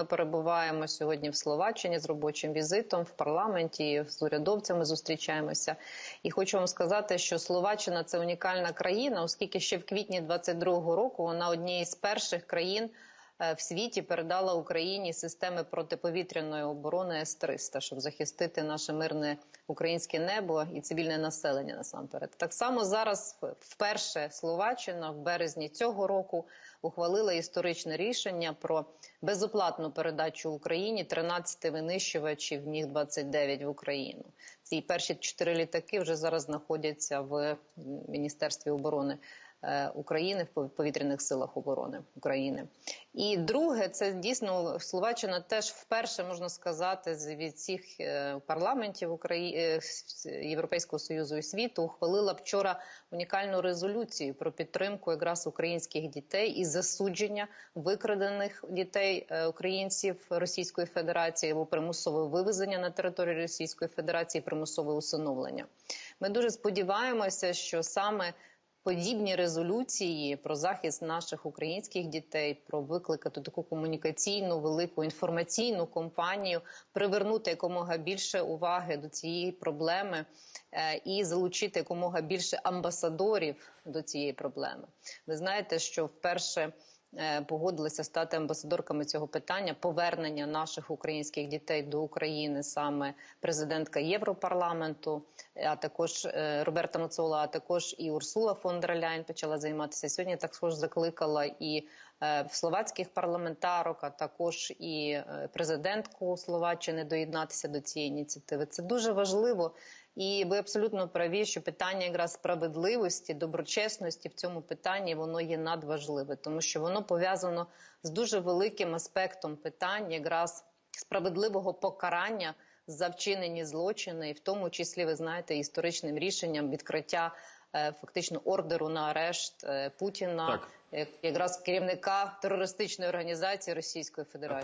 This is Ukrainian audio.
Ми перебуваємо сьогодні в Словаччині з робочим візитом в парламенті. З урядовцями зустрічаємося. І хочу вам сказати, що Словаччина це унікальна країна, оскільки ще в квітні 22-го року вона однією з перших країн. Е, В світі передала Україні системи протиповітряної оборони С-300, щоб захистити наше мирне українське небо і цивільне населення насамперед. Так само зараз вперше Словаччина в березні цього року ухвалила історичне рішення про безоплатну передачу Україні 13 винищувачів Міг 29 в Україну. Ці перші чотири літаки вже зараз знаходяться в Міністерстві оборони. Е, України в повітряних силах оборони України, і друге, це дійсно Словаччина теж вперше можна сказати від всіх е, парламентів України Європейського союзу і світу ухвалила вчора унікальну резолюцію про підтримку якраз українських дітей і засудження викрадених дітей е, українців Російської Федерації або примусове вивезення на територію Російської Федерації, примусове усиновлення. Ми дуже сподіваємося, що саме подібні резолюції про захист наших українських дітей, про викликати таку комунікаційну велику інформаційну кампанію, привернути якомога більше уваги до цієї проблеми е, і залучити якомога більше амбасадорів до цієї проблеми. Ви знаєте, що вперше. Е, Погодилися стати амбасадорками цього питання повернення наших українських дітей до України, саме президентка Європарламенту, а також е, Роберта Мацола, а також і Урсула фон дер Ляйн почала займатися сьогодні. Також закликала і словацьких парламентарок, а також і е, президентку Словаччини доєднатися до цієї ініціативи. Це дуже важливо. І ви абсолютно праві, що питання якраз справедливості, доброчесності в цьому питанні воно є надважливе, тому що воно пов'язано з дуже великим аспектом питань, якраз справедливого покарання за вчинені злочини, і в тому числі, ви знаєте, історичним рішенням відкриття е, фактично ордеру на арешт е, Путіна, Так. як- якраз керівника терористичної організації Російської Федерації.